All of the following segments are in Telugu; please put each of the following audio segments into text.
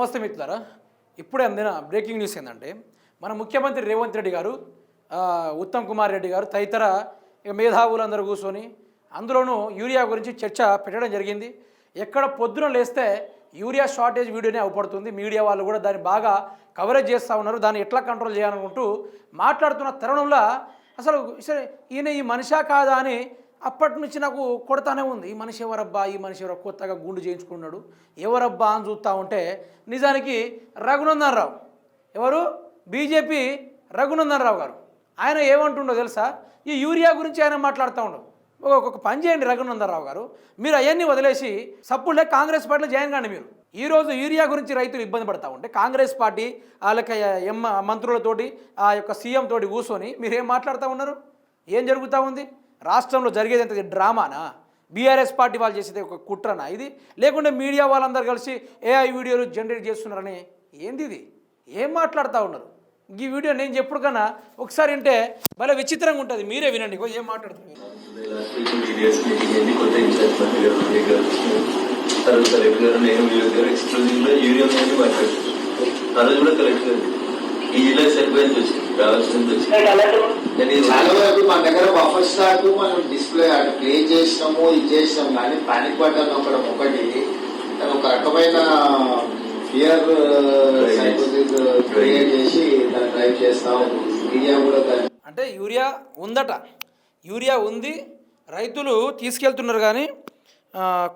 నమస్తే మిత్రులారా. ఇప్పుడే అందిన బ్రేకింగ్ న్యూస్ ఏంటంటే మన ముఖ్యమంత్రి రేవంత్ రెడ్డి గారు ఉత్తమ్ కుమార్ రెడ్డి గారు తదితర మేధావులందరూ కూర్చొని అందులోనూ యూరియా గురించి చర్చ పెట్టడం జరిగింది. ఎక్కడ పొద్దున లేస్తే యూరియా షార్టేజ్ వీడియోనే అవపడుతుంది. మీడియా వాళ్ళు కూడా దాన్ని బాగా కవరేజ్ చేస్తూ ఉన్నారు. దాన్ని ఎట్లా కంట్రోల్ చేయాలనుకుంటూ మాట్లాడుతున్న తరుణంలో అసలు సరే ఈయన ఈ మనిషా కాదా అని అప్పటి నుంచి నాకు కొడతానే ఉంది. ఈ మనిషి ఎవరబ్బా? ఈ మనిషి ఎవరో కొత్తగా గుండు చేయించుకున్నాడు. ఎవరబ్బా అని చూస్తూ ఉంటే నిజానికి రఘునందన్ రావు ఎవరు? బీజేపీ రఘునందన్ రావు గారు. ఆయన ఏమంటుండో తెలుసా? ఈ యూరియా గురించి ఆయన మాట్లాడుతూ ఉండవు ఒక పని చేయండి రఘునందన్ రావు గారు. మీరు అవన్నీ వదిలేసి సప్పుడులే కాంగ్రెస్ పార్టీలో జాయిన్ కాండి మీరు. ఈ రోజు యూరియా గురించి రైతులు ఇబ్బంది పడతా ఉంటే కాంగ్రెస్ పార్టీ వాళ్ళకి ఎం మంత్రులతోటి ఆ యొక్క సీఎం తోటి కూర్చొని మీరు ఏం మాట్లాడుతూ ఉన్నారు? ఏం జరుగుతూ ఉంది? రాష్ట్రంలో జరిగేది ఎంత డ్రామానా? బీఆర్ఎస్ పార్టీ వాళ్ళు చేసేది ఒక కుట్రనా ఇది? లేకుంటే మీడియా వాళ్ళందరూ కలిసి ఏఐ వీడియోలు జనరేట్ చేస్తున్నారని? ఏంది ఇది? ఏం మాట్లాడుతూ ఉన్నారు? ఈ వీడియో నేను చెప్పుడు కన్నా ఒకసారి వింటే భలే విచిత్రంగా ఉంటుంది. మీరే వినండి. ఏం మాట్లాడుతున్నారు? ఆ రోజు కూడా కలెక్టర్ ఈ జిల్లా సరిపోయింది చాలా వరకు మన దగ్గర బఫర్ స్టాక్ మనం డిస్ప్లే అటు ప్లే చేసినాము ఇది చేసినాం కానీ పానిక్ బటన్ ఒకటి. ఒకటి ఒక రకమైన ఫియర్ క్రియేట్ చేసి దాన్ని డ్రైవ్ చేస్తా ఉంది. మీడియా కూడా దాన్ని అంటే యూరియా ఉందట. యూరియా ఉంది. రైతులు తీసుకెళ్తున్నారు కానీ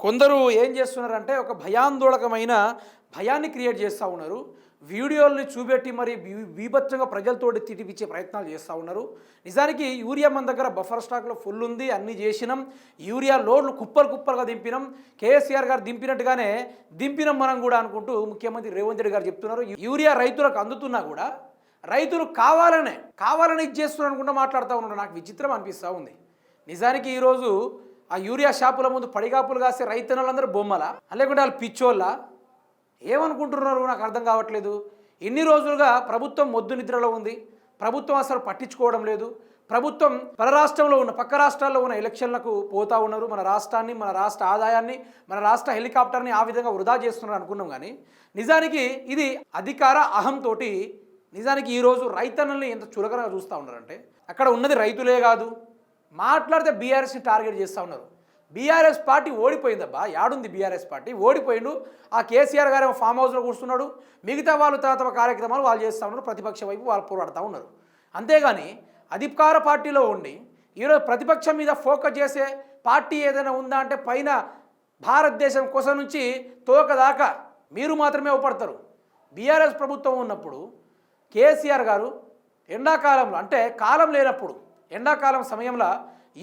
కొందరు ఏం చేస్తున్నారంటే ఒక భయాందోళకమైన భయాన్ని క్రియేట్ చేస్తూ ఉన్నారు. వీడియోల్ని చూపెట్టి మరి బీ- బీభత్సంగా ప్రజలతోటి తిటిపించే ప్రయత్నాలు చేస్తూ ఉన్నారు. నిజానికి యూరియా మన దగ్గర బఫర్ స్టాక్లో ఫుల్ ఉంది అన్నీ చేసినాం. యూరియా లోడ్లు కుప్పలు కుప్పలుగా దింపినాం. కేసీఆర్ గారు దింపినట్టుగానే దింపినాం మనం కూడా అనుకుంటూ ముఖ్యమంత్రి రేవంత్ రెడ్డి గారు చెప్తున్నారు. యూరియా రైతులకు అందుతున్నా కూడా రైతులు కావాలనే కావాలని ఇది చేస్తున్నారు అనుకుంటూ మాట్లాడుతూ ఉన్నారు. నాకు విచిత్రం అనిపిస్తూ ఉంది. నిజానికి ఈరోజు ఆ యూరియా షాపుల ముందు పడిగాపులు కాసే రైతన్నలందరూ బొమ్మల లేకుంటే వాళ్ళు పిచ్చోళ్ళ? ఏమనుకుంటున్నారు నాకు అర్థం కావట్లేదు. ఇన్ని రోజులుగా ప్రభుత్వం మొద్దు నిద్రలో ఉంది. ప్రభుత్వం అసలు పట్టించుకోవడం లేదు. ప్రభుత్వం పరరాష్ట్రంలో ఉన్న పక్క రాష్ట్రాల్లో ఉన్న ఎలక్షన్లకు పోతా ఉన్నారు. మన రాష్ట్రాన్ని మన రాష్ట్ర ఆదాయాన్ని మన రాష్ట్ర హెలికాప్టర్ని ఆ విధంగా వృధా చేస్తున్నారు అనుకున్నాం కానీ నిజానికి ఇది అధికార అహంతోటి నిజానికి ఈరోజు రైతన్నల్ని ఎంత చులకనగా చూస్తూ ఉన్నారంటే అక్కడ ఉన్నది రైతులే కాదు మాట్లాడితే బీఆర్ఎస్ని టార్గెట్ చేస్తూ ఉన్నారు. బీఆర్ఎస్ పార్టీ ఓడిపోయిందబ్బా. యాడుంది బీఆర్ఎస్ పార్టీ? ఓడిపోయిండు. ఆ కేసీఆర్ గారు ఫామ్ హౌస్లో కూర్చున్నాడు. మిగతా వాళ్ళు తమ తమ కార్యక్రమాలు వాళ్ళు చేస్తూ ఉన్నారు. ప్రతిపక్ష వైపు వాళ్ళు పోరాడుతూ ఉన్నారు. అంతేగాని అధికార పార్టీలో ఉండి ఈరోజు ప్రతిపక్షం మీద ఫోకస్ చేసే పార్టీ ఏదైనా ఉందా అంటే పైన భారతదేశం కొస నుంచి తోక దాకా మీరు మాత్రమే ఉపడతారు బీఆర్ఎస్ ప్రభుత్వం ఉన్నప్పుడు కేసీఆర్ గారు ఎండాకాలంలో అంటే కాలం లేనప్పుడు ఎండాకాలం సమయంలో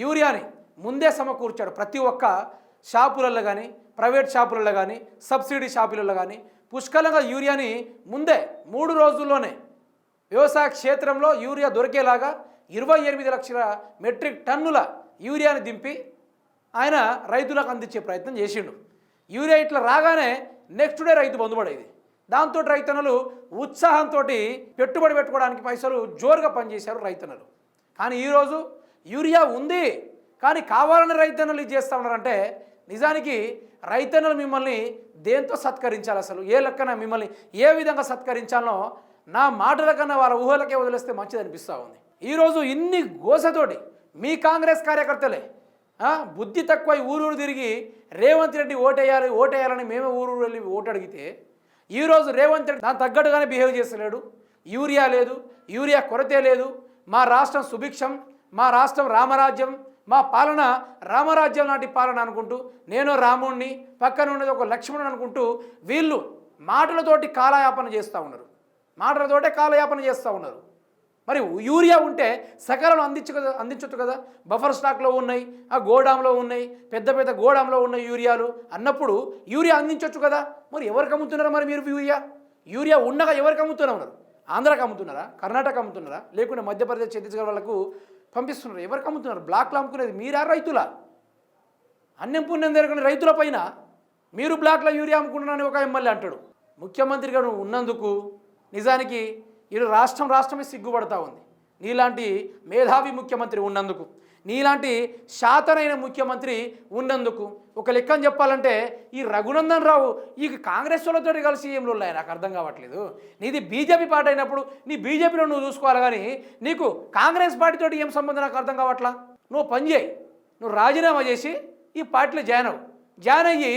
యూరియాని ముందే సమకూర్చాడు. ప్రతి ఒక్క షాపులలో కానీ ప్రైవేట్ షాపులలో కానీ సబ్సిడీ షాపులలో కానీ పుష్కలంగా యూరియాని ముందే మూడు రోజుల్లోనే వ్యవసాయ క్షేత్రంలో యూరియా దొరికేలాగా ఇరవై ఎనిమిది లక్షల మెట్రిక్ టన్నుల యూరియాని దింపి ఆయన రైతులకు అందించే ప్రయత్నం చేసిండు. యూరియా ఇట్లా రాగానే నెక్స్ట్ డే రైతు బంధుపడేది దాంతో రైతన్నలు ఉత్సాహంతో పెట్టుబడి పెట్టుకోవడానికి పైసలు జోరుగా పనిచేశారు రైతన్నలు. కానీ ఈరోజు యూరియా ఉంది. కానీ కావాలని రైతన్నలు ఇది చేస్తూ ఉన్నారంటే నిజానికి రైతన్నలు మిమ్మల్ని దేంతో సత్కరించాలి అసలు? ఏ లెక్కన మిమ్మల్ని ఏ విధంగా సత్కరించాలో నా మాటల కన్నా వాళ్ళ ఊహలకే వదిలేస్తే మంచిది అనిపిస్తూ ఉంది. ఈరోజు ఇన్ని గోసతోటి మీ కాంగ్రెస్ కార్యకర్తలే బుద్ధి తక్కువ ఊరూరు తిరిగి రేవంత్ రెడ్డి ఓటేయాలి ఓటేయాలని మేమే ఊరూరు వెళ్ళి ఓటు అడిగితే ఈరోజు రేవంత్ రెడ్డి దాని తగ్గట్టుగానే బిహేవ్ చేస్తలేడు. యూరియా లేదు యూరియా కొరతే లేదు. మా రాష్ట్రం సుభిక్షం మా రాష్ట్రం రామరాజ్యం మా పాలన రామరాజ్యం నాటి పాలన అనుకుంటూ నేను రాముణ్ణి పక్కన ఉన్నది ఒక లక్ష్మణుడు అనుకుంటూ వీళ్ళు మాటలతోటి కాలయాపన చేస్తూ ఉన్నారు. మాటలతోటే కాలయాపన చేస్తూ ఉన్నారు. మరి యూరియా ఉంటే సకాలంలో అందించు కదా అందించవచ్చు కదా. బఫర్ స్టాక్లో ఉన్నాయి ఆ గోడాంలో ఉన్నాయి పెద్ద పెద్ద గోడాంలో ఉన్న యూరియాలు అన్నప్పుడు యూరియా అందించవచ్చు కదా. మరి ఎవరికి అమ్ముతున్నారు మరి మీరు యూరియా? యూరియా ఉండగా ఎవరికి అమ్ముతున్నారు? ఆంధ్రాకి అమ్ముతున్నారా? కర్ణాటక అమ్ముతున్నారా? లేకుంటే మధ్యప్రదేశ్ ఛత్తీస్గఢ్ వాళ్ళకు పంపిస్తున్నారు. ఎవరికి అమ్ముతున్నారు? బ్లాక్లో అమ్ముకునేది మీరా రైతులా? అన్నం పుణ్యం జరగని రైతుల పైన మీరు బ్లాక్లో యూరియా అమ్ముకుంటున్నారని ఒక ఎమ్మెల్యే అంటాడు. ముఖ్యమంత్రిగా నువ్వు ఉన్నందుకు నిజానికి ఈ రాష్ట్రం రాష్ట్రమే సిగ్గుపడతా ఉంది. నీలాంటి మేధావి ముఖ్యమంత్రి ఉన్నందుకు. నీలాంటి శాతనైన ముఖ్యమంత్రి ఉన్నందుకు ఒక లెక్కని చెప్పాలంటే ఈ రఘునందన్ రావు ఈ కాంగ్రెస్ వాళ్ళతో కలిసి ఏం ఉన్నాయి నాకు అర్థం కావట్లేదు. నీది బీజేపీ పార్టీ అయినప్పుడు నీ బీజేపీలో నువ్వు చూసుకోవాలి కానీ నీకు కాంగ్రెస్ పార్టీతో ఏం సంబంధం? నాకు అర్థం కావట్లా? నువ్వు పని చేయి. నువ్వు రాజీనామా చేసి ఈ పార్టీలో జాయిన్ అవ్వు. జాయిన్ అయ్యి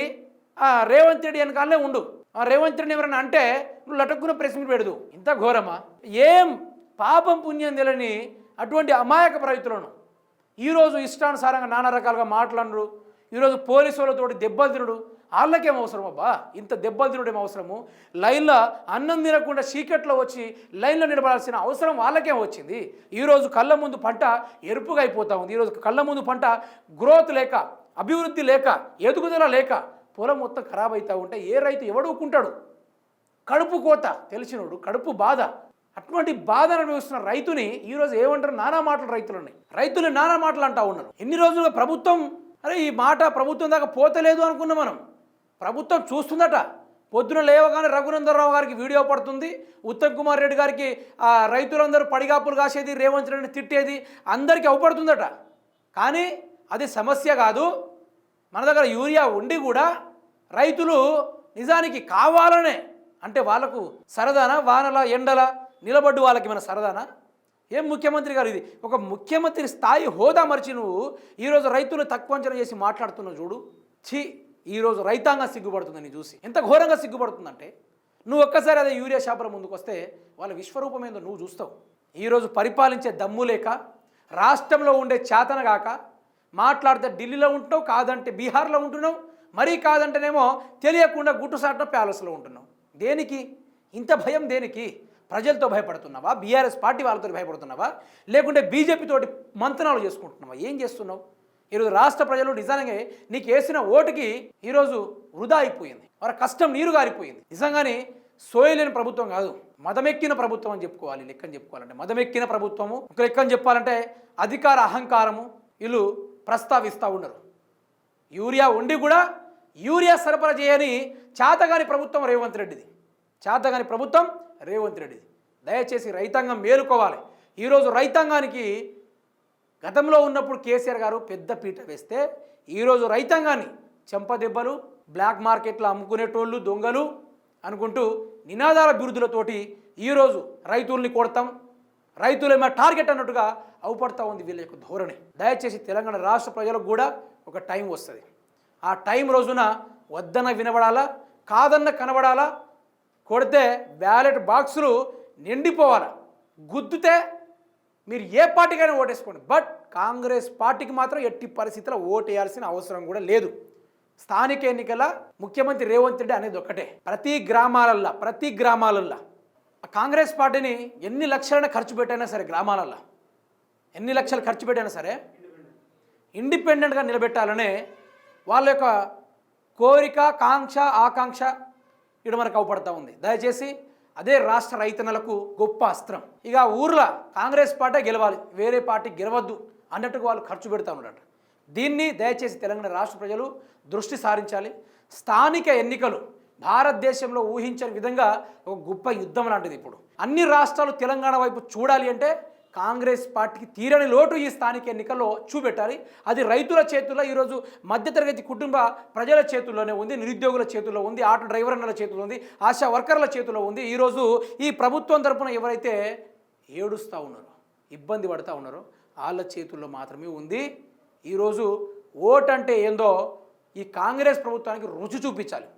ఆ రేవంత్ రెడ్డి వెనకాలనే ఉండు. ఆ రేవంత్ రెడ్డి ఎవరైనా అంటే నువ్వు లటుక్కున ప్రెస్ మీట్ పెడదు. ఇంత ఘోరమా? ఏం పాపం పుణ్యం తెలని అటువంటి అమాయక రైతులను ఈరోజు ఇష్టానుసారంగా నానా రకాలుగా మాట్లాడరు. ఈరోజు పోలీసు వాళ్ళతోటి దెబ్బలు తినడు. వాళ్ళకేం అవసరం అబ్బా? ఇంత దెబ్బలు తినడం ఏం అవసరము? లైన్లో అన్నం తినకుండా చీకట్లో వచ్చి లైన్లో నిలబడాల్సిన అవసరం వాళ్ళకేం వచ్చింది? ఈరోజు కళ్ళ ముందు పంట ఎరుపుగా అయిపోతూ ఉంది. ఈరోజు కళ్ళ ముందు పంట గ్రోత్ లేక అభివృద్ధి లేక ఎదుగుదల లేక పొలం మొత్తం ఖరాబ్ అవుతూ ఉంటే ఏ రైతు ఎవడుకుంటాడు కడుపు కోత తెలిసినోడు. కడుపు బాధ. అటువంటి బాధ అనుభవిస్తున్న రైతుని ఈరోజు ఏమంటారు? నానా మాటలు రైతులు ఉన్నాయి రైతులు నానా మాటలు అంటా ఉన్నారు. ఎన్ని రోజులుగా ప్రభుత్వం అరే ఈ మాట ప్రభుత్వం దాకా పోతలేదు అనుకున్నాం మనం. ప్రభుత్వం చూస్తుందట. పొద్దున లేవగానే రఘునందరరావు గారికి వీడియో పడుతుంది. ఉత్తమ్ కుమార్ రెడ్డి గారికి రైతులందరూ పడిగాపులు కాసేది రేవంత్ రెడ్డిని తిట్టేది అందరికీ అవపడుతుందట. కానీ అది సమస్య కాదు. మన దగ్గర యూరియా ఉండి కూడా రైతులు నిజానికి కావాలనే అంటే వాళ్ళకు సరదానా వానల ఎండల నిలబడ్డు వాళ్ళకి మన సరదానా? ఏం ముఖ్యమంత్రి గారు ఇది? ఒక ముఖ్యమంత్రి స్థాయి హోదా మరిచి నువ్వు ఈరోజు రైతులు తక్కువ అంచనా చేసి మాట్లాడుతున్నావు చూడు. ఛీ ఈరోజు రైతాంగం సిగ్గుపడుతుందని చూసి. ఎంత ఘోరంగా సిగ్గుపడుతుందంటే నువ్వు ఒక్కసారి అదే యూరియా షాపుల ముందుకు వస్తే వాళ్ళ విశ్వరూపం ఏందో నువ్వు చూస్తావు. ఈరోజు పరిపాలించే దమ్ము లేక రాష్ట్రంలో ఉండే చేతన కాక మాట్లాడితే ఢిల్లీలో ఉంటున్నావు కాదంటే బీహార్లో ఉంటున్నావు మరీ కాదంటేనేమో తెలియకుండా గుట్టుసాట ప్యాలెస్లో ఉంటున్నావు. దేనికి? ఇంత భయం దేనికి? ప్రజలతో భయపడుతున్నావా? బీఆర్ఎస్ పార్టీ వాళ్ళతో భయపడుతున్నావా? లేకుంటే బీజేపీతోటి మంతనాలు చేసుకుంటున్నావా? ఏం చేస్తున్నావు? ఈరోజు రాష్ట్ర ప్రజలు నిజంగా నీకు వేసిన ఓటుకి ఈరోజు వృధా అయిపోయింది. వారి కష్టం నీరు గారిపోయింది. నిజంగానే సోయలేని ప్రభుత్వం కాదు. మదమెక్కిన ప్రభుత్వం అని చెప్పుకోవాలి. లెక్కని చెప్పుకోవాలంటే మదమెక్కిన ప్రభుత్వము. ఒక లెక్కని చెప్పాలంటే అధికార అహంకారము వీళ్ళు ప్రస్తావిస్తూ ఉండరు. యూరియా ఉండి కూడా యూరియా సరఫరా చేయని చేతగాని ప్రభుత్వం రేవంత్ రెడ్డిది. చేతగాని ప్రభుత్వం రేవంత్ రెడ్డి. దయచేసి రైతాంగం మేలుకోవాలి. ఈరోజు రైతాంగానికి గతంలో ఉన్నప్పుడు కేసీఆర్ గారు పెద్ద పీట వేస్తే ఈరోజు రైతాంగాన్ని చెంపదెబ్బలు బ్లాక్ మార్కెట్లో అమ్ముకునేటోళ్ళు దొంగలు అనుకుంటూ నినాదాల బిరుదులతోటి ఈరోజు రైతుల్ని కొడతాం. రైతులేమో టార్గెట్ అన్నట్టుగా అవుపడతా ఉంది వీళ్ళ యొక్క ధోరణి. దయచేసి తెలంగాణ రాష్ట్ర ప్రజలకు కూడా ఒక టైం వస్తుంది. ఆ టైం రోజున వద్దన వినబడాలా కాదన్న కనబడాలా కొడితే బ్యాలెట్ బాక్సులు నిండిపోవాలి. గుద్దుతే మీరు ఏ పార్టీకైనా ఓటేసుకోండి. బట్ కాంగ్రెస్ పార్టీకి మాత్రం ఎట్టి పరిస్థితుల్లో ఓటేయాల్సిన అవసరం కూడా లేదు. స్థానిక ఎన్నికల ముఖ్యమంత్రి రేవంత్ రెడ్డి అనేది ఒక్కటే. ప్రతి గ్రామాలల్లో ప్రతి గ్రామాలల్లో. కాంగ్రెస్ పార్టీని ఎన్ని లక్షలైనా ఖర్చు పెట్టైనా సరే గ్రామాలల్లో. ఎన్ని లక్షలు ఖర్చు పెట్టైనా సరే ఇండిపెండెంట్గా నిలబెట్టాలనే వాళ్ళ యొక్క కోరిక కాంక్ష ఆకాంక్ష ఇక్కడ మనకు అవపడతా ఉంది. దయచేసి అదే రాష్ట్ర రైతన్నలకు గొప్ప అస్త్రం. ఇక ఊర్లో కాంగ్రెస్ పార్టీ గెలవాలి వేరే పార్టీ గెలవద్దు అన్నట్టుగా వాళ్ళు ఖర్చు పెడతా ఉన్నారట. దీన్ని దయచేసి తెలంగాణ రాష్ట్ర ప్రజలు దృష్టి సారించాలి. స్థానిక ఎన్నికలు భారతదేశంలో ఊహించని విధంగా ఒక గొప్ప యుద్ధం లాంటిది ఇప్పుడు. అన్ని రాష్ట్రాలు తెలంగాణ వైపు చూడాలి అంటే కాంగ్రెస్ పార్టీకి తీరని లోటు ఈ స్థానిక ఎన్నికల్లో చూపెట్టాలి. అది రైతుల చేతుల్లో ఈరోజు మధ్యతరగతి కుటుంబ ప్రజల చేతుల్లోనే ఉంది నిరుద్యోగుల చేతుల్లో ఉంది ఆటో డ్రైవర్ల చేతుల్లో ఉంది ఆశా వర్కర్ల చేతుల్లో ఉంది. ఈరోజు ఈ ప్రభుత్వం తరపున ఎవరైతే ఏడుస్తూ ఉన్నారో ఇబ్బంది పడుతూ ఉన్నారో వాళ్ళ చేతుల్లో మాత్రమే ఉంది. ఈరోజు ఓట్ అంటే ఏందో ఈ కాంగ్రెస్ ప్రభుత్వానికి రుచి చూపించాలి.